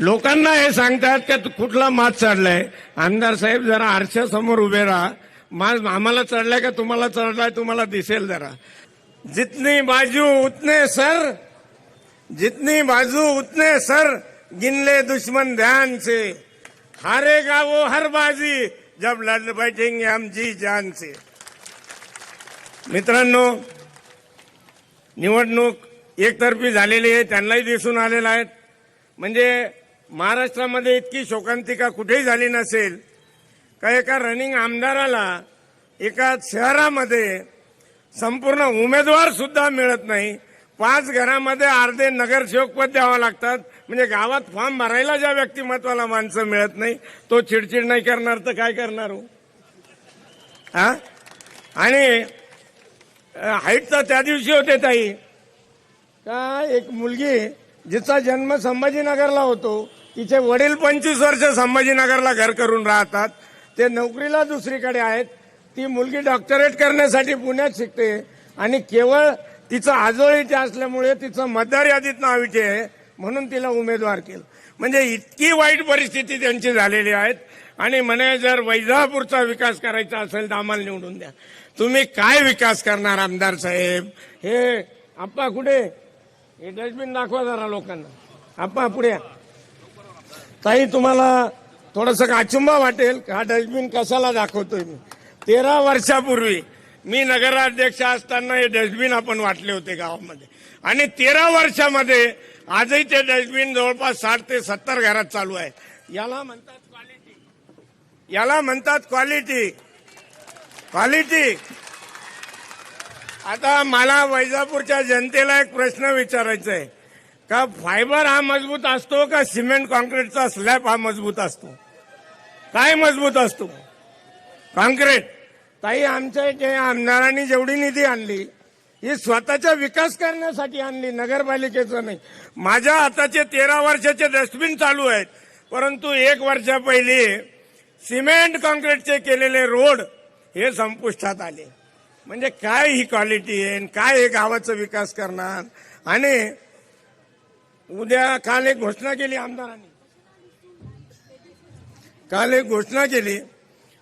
लोकांना हे सांगतात का कुठला मात चढलाय? आमदार साहेब जरा आरशासमोर उभे राहा. माज आम्हाला चढलाय का तुम्हाला चढलाय तुम्हाला दिसेल जरा. जितनी बाजू उतने सर जितनी बाजू उतने सर गिनले दुश्मन ध्यान से. हारेगा वो हर बाजी जब लढ बैठेंगे हम जी जान से. मित्रांनो निवडणूक एकतर्फी झालेली आहे त्यांनाही दिसून आलेलं आहे. म्हणजे महाराष्ट्रामध्ये इतकी शोकांतिका कुठेही झाली नसेल का एका रनिंग आमदाराला एका शहरामध्ये संपूर्ण उमेदवार सुद्धा मिळत नाही. पाच घरामध्ये अर्धे नगरसेवक पद द्यावं लागतात. म्हणजे गावात फॉर्म भरायला ज्या व्यक्तिमत्वाला माणसं मिळत नाही तो चिडचिड नाही करणार तर काय करणार हो? हा? आणि हाईट तर त्या दिवशी होते ताई. का एक मुलगी जिचा जन्म संभाजीनगरला होतो तिचे वडील पंचवीस वर्ष संभाजीनगरला घर करून राहतात. ते नोकरीला दुसरीकडे आहेत. ती मुलगी डॉक्टरेट करण्यासाठी पुण्यात शिकते. आणि केवळ तिचं आजोळीचे असल्यामुळे तिचं मतदार यादीत नाविचे आहे म्हणून तिला उमेदवार केलं. म्हणजे इतकी वाईट परिस्थिती त्यांची झालेली आहेत आणि म्हणे जर वैजापूरचा विकास करायचा असेल तर आम्हाला निवडून द्या. तुम्ही काय विकास करणार आमदार साहेब? हे आप्पा कुठे? हे डस्टबिन दाखवा जरा लोकांना. आप्पा पुढे ताई तुम्हाला थोडस अचुंबा वाटेल. हा डस्टबिन कशाला दाखवतोय मी? तेरा वर्षापूर्वी मी नगराध्यक्ष असताना हे डस्टबिन आपण वाटले होते गावामध्ये. आणि तेरा वर्षामध्ये आजही ते डस्टबिन जवळपास साठ ते सत्तर घरात चालू आहे. याला म्हणतात क्वालिटी याला म्हणतात क्वालिटी क्वालिटी आता मला वैजापूरच्या जनतेला एक प्रश्न विचारायचा आहे. का फायबर हा मजबूत असतो का सिमेंट कॉन्क्रीटचा स्लॅब हा मजबूत असतो? काय मजबूत असतो? कॉन्क्रीट ताई आमच्या इथे आमदारांनी जेवढी निधी आणली ही स्वतःचा विकास करण्यासाठी आणली नगरपालिकेचं नाही. माझ्या हाताचे तेरा वर्षाचे डस्टबिन चालू आहेत परंतु एक वर्षा पहिले सिमेंट कॉन्क्रीटचे केलेले रोड हे संपुष्टात आले. म्हणजे काय ही क्वालिटी आहे काय हे गावाचा विकास करणार? आणि उद्या काल एक घोषणा केली आमदारांनी. काल एक घोषणा केली.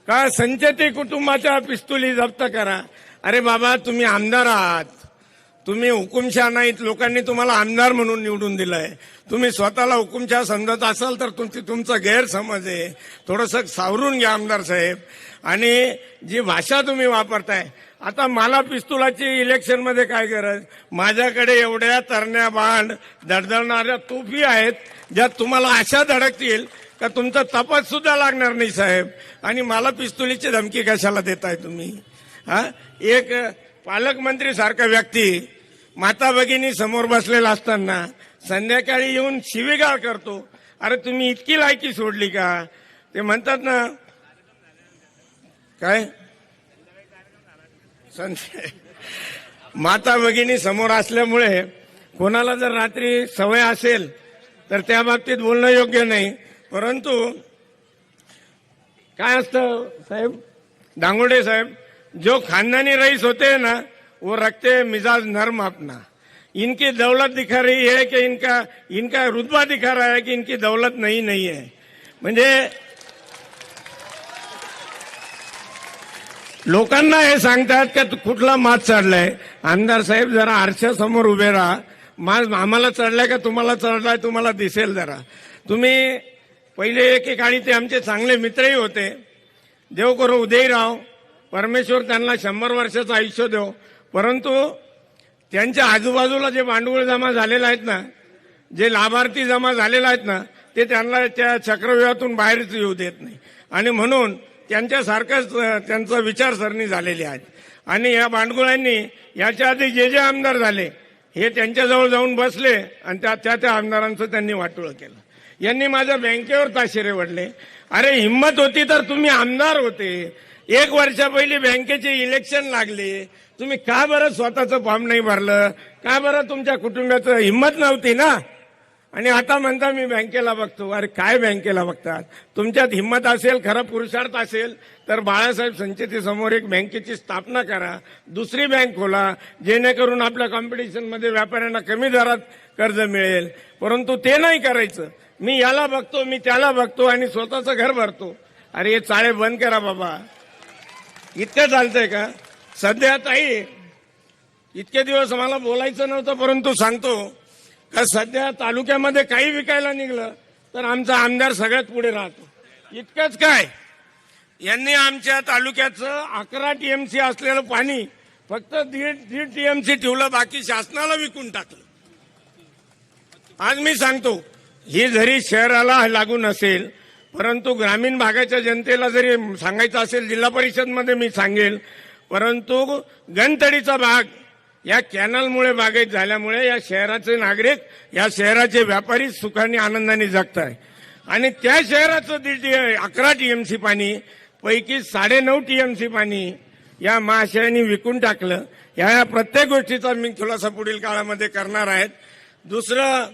का संचते कुटुंबाच्या पिस्तुली जप्त करा. अरे बाबा तुम्ही आमदार आहात. तुम्ही हुकुमशाह नाहीत. लोकांनी तुम्हाला आमदार म्हणून निवडून दिलंय. तुम्ही स्वतःला हुकुमशाह समजत असाल तर तुमची तुमचा गैरसमज आहे. थोडस सावरून घ्या आमदार साहेब. आणि जी भाषा तुम्ही वापरताय आता मला पिस्तुलाची इलेक्शनमध्ये काय गरज? माझ्याकडे एवढ्या तरण्या बांड धडधडणाऱ्या तोफी आहेत ज्यात तुम्हाला अशा धडकतील का तुमचा तपास सुद्धा लागणार नाही साहेब? आणि मला पिस्तुलीची धमकी कशाला देताय तुम्ही? हा? एक पालकमंत्री सारखा व्यक्ती माता भगिनी समोर बसलेला असताना संध्याकाळी येऊन शिवीगाळ करतो. अरे तुम्ही इतकी लायकी सोडली का? ते म्हणतात ना काय? संध्या माता भगिनी समोर असल्यामुळे कोणाला जर रात्री सवय असेल तर त्या बाबतीत बोलणं योग्य नाही. परंतु काय असतं साहेब? दांगोडे साहेब जो खानदानी रईस होते ना वो रखते मिजाज नर्म अपना. इनकी दौलत दिखा रही है कि इनका इनका रुतबा दिखा रहा है कि इनकी दौलत नहीं नहीं है? म्हणजे लोकांना हे सांगतात का तू कुठला मात चढलाय? आमदार साहेब जरा आरशासमोर उभे राहा. माज आम्हाला चढलाय का तुम्हाला चढलाय तुम्हाला दिसेल जरा. तुम्ही पहिले एकेकाळी ते आमचे चांगले मित्रही होते. देव करो उदयराव परमेश्वर त्यांना शंभर वर्षाचं आयुष्य देव. परंतु त्यांच्या आजूबाजूला जे भांडवल जमा झालेलं आहेत ना जे लाभार्थी जमा झालेले आहेत ना ते त्यांना त्या चक्रव्यूहातून बाहेरच येऊ देत नाही. आणि म्हणून त्यांच्यासारखंच त्यांचं विचारसरणी झालेली आहे. आणि या भांडगुळांनी याच्या आधी जे जे आमदार झाले हे त्यांच्याजवळ जाऊन बसले आणि त्या त्या त्या आमदारांचं त्यांनी वाटोळं केलं. यांनी माझ्या बँकेवर ताशेरे वडले अरे हिंमत होती तर तुम्ही आमदार होते. एक वर्षा पहिली बँकेचे इलेक्शन लागले. तुम्ही का बरं स्वतःचं फॉर्म नाही भरलं? का बरं तुमच्या कुटुंबाचं हिंमत नव्हती ना? आणि आता म्हणता मी बँकेला बघतो. अरे काय बँकेला बघतात? तुमच्यात हिंमत असेल खरं पुरुषार्थ असेल तर बाळासाहेब संचेतीसमोर एक बँकेची स्थापना करा. दुसरी बँक खोला जेणेकरून आपल्या कॉम्पिटिशनमध्ये व्यापाऱ्यांना कमी दरात कर्ज मिळेल. परंतु ते नाही करायचं. मी याला बघतो मी त्याला बघतो आणि स्वतःचं घर भरतो. अरे हे चाळे बंद करा बाबा. इतकं चालतंय का? सध्या ताई इतके दिवस मला बोलायचं नव्हतं परंतु सांगतो. का सध्या तालुक्यामध्ये काही विकायला निघलं तर आमचा आमदार सगळ्यात पुढे राहतो. इतकंच काय? यांनी आमच्या तालुक्याचं अकरा टीएमसी असलेलं पाणी फक्त दीड दीड टीएमसी ठेवलं बाकी शासनाला विकून टाकलं. आज मी सांगतो ही जरी शहराला लागून असेल परंतु ग्रामीण भागाच्या जनतेला जरी सांगायचं असेल जिल्हा परिषदमध्ये मी सांगेल परंतु गणतडीचा भाग या कॅनलमुळे बागायत झाल्यामुळे या शहराचे नागरिक या शहराचे व्यापारी सुखाने आनंदाने जगत आहे आणि त्या शहराचं दीड अकरा टीएमसी पाणी पैकी साडेनऊ टीएमसी पाणी या महाशयाने विकून टाकलं. या या प्रत्येक गोष्टीचा मी थोडासा पुढील काळामध्ये करणार आहेत. दुसरं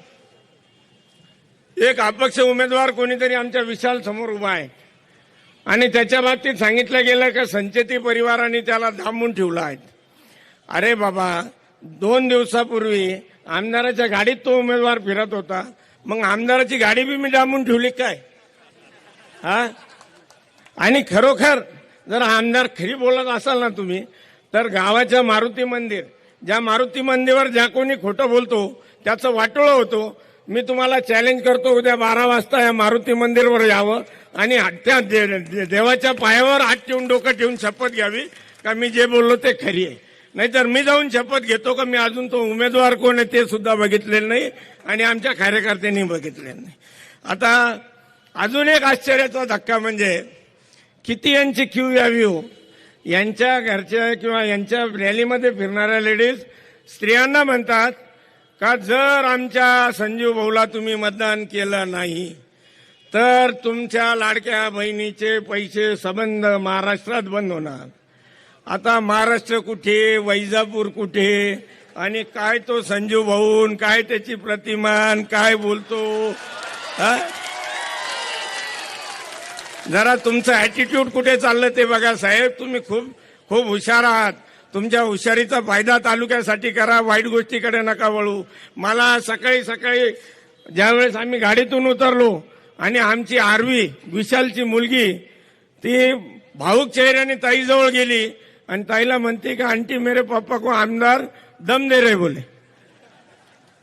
एक अपक्ष उमेदवार कोणीतरी आमच्या विशाल समोर उभा आहे. आणि त्याच्या बाबतीत सांगितलं गेलं का संचेती परिवाराने त्याला थांबून ठेवलं आहे अरे बाबा दोन दिवसापूर्वी आमदाराच्या गाडीत तो उमेदवार फिरत होता. मग आमदाराची गाडी बी मी डांबून ठेवली काय? हा? आणि खरोखर जर आमदार खरी बोलत असाल ना तुम्ही तर गावाच्या मारुती मंदिर ज्या मारुती मंदिरवर ज्या कोणी खोटं बोलतो त्याचं वाटोळं होतो. मी तुम्हाला चॅलेंज करतो उद्या बारा वाजता या मारुती मंदिरवर यावं आणि त्या दे- देवाच्या पायावर हात ठेवून डोकं ठेवून शपथ घ्यावी का मी जे बोललो ते खरी आहे? नाहीतर मी जाऊन शपथ घेतो का मी अजून तो उमेदवार कोण आहे ते सुद्धा बघितलेलं नाही आणि आमच्या कार्यकर्त्यांनी बघितलेलं नाही. आता अजून एक आश्चर्याचा धक्का म्हणजे किती यांची क्यू यावी हो? यांच्या घरच्या किंवा यांच्या रॅलीमध्ये फिरणाऱ्या लेडीज स्त्रियांना म्हणतात का जर आमच्या संजीव भाऊला तुम्ही मतदान केलं नाही तर तुमच्या लाडक्या बहिणीचे पैसे संबंध महाराष्ट्रात बंद होणार. आता महाराष्ट्र कुठे वैजापूर कुठे आणि काय तो संजीव भाऊन काय त्याची प्रतिमान काय बोलतो? हा? जरा तुमचं ॲटिट्यूड कुठे चाललं ते बघा साहेब. तुम्ही खूप खूप हुशार आहात. तुमच्या हुशारीचा फायदा तालुक्यासाठी करा वाईट गोष्टीकडे नका वळू. मला सकाळी सकाळी ज्यावेळेस आम्ही गाडीतून उतरलो आणि आमची आरवी विशालची मुलगी ती भाऊक चेहऱ्याने ताईजवळ गेली. आणि ताईला म्हणते का आंटी मेरे पप्पा को आमदार दम दे रे बोले.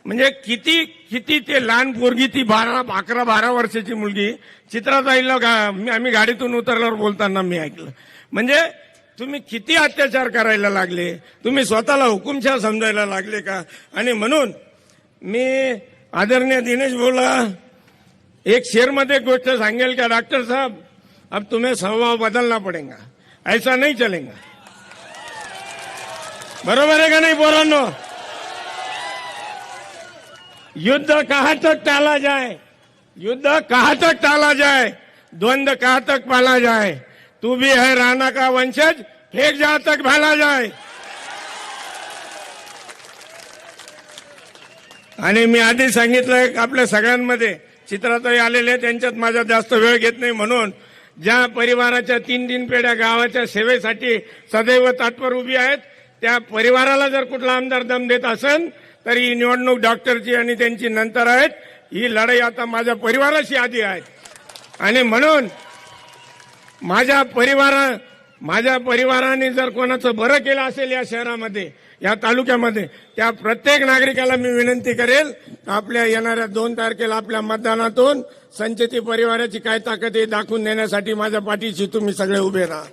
म्हणजे किती किती ते लहान पोरगी ती बारा अकरा बारा वर्षाची मुलगी चित्राताईला गा- मी- आम्ही गाडीतून उतरल्यावर बोलताना मी ऐकलं. म्हणजे तुम्ही किती अत्याचार करायला लागले? तुम्ही स्वतःला हुकुमशाह समजायला लागले का? आणि म्हणून मी आदरणीय दिनेश बोला एक शेरमध्ये एक गोष्ट सांगेल का डॉक्टर साहब अब तुम्हें स्वभाव बदलना पडेगा ऐसा नहीं चलेगा. बरोबर आहे का नाही पोरांनो? युद्ध कहाँ तक टाला जाए युद्ध कहाँ तक टाला जाए द्वंद्व कहाँ तक पाला जाए तू भी है राणा का वंशज फेंक जहाँ तक भाला जाए आणि मी आधी सांगितलंय आपल्या सगळ्यांमध्ये चित्रातही आलेले त्यांच्यात माझा जास्त वेळ घेत नाही म्हणून ज्या परिवाराच्या तीन तीन पेढ्या गावाच्या सेवेसाठी सदैव तात्पर उभी आहेत त्या परिवाराला जर कुठला आमदार दम देत असेल तर ही निवडणूक डॉक्टरची आणि त्यांची नंतर आहेत. ही लढाई आता माझ्या परिवाराशी आधी आहे. आणि म्हणून माझ्या परिवारा माझ्या परिवाराने जर कोणाचं बरं केलं असेल या शहरामध्ये या तालुक्यामध्ये त्या प्रत्येक नागरिकाला मी विनंती करेल आपल्या येणाऱ्या दोन तारखेला आपल्या मतदानातून संचेती परिवाराची काय ताकद आहे दाखवून देण्यासाठी माझ्या पाठीशी तुम्ही सगळे उभे राहा.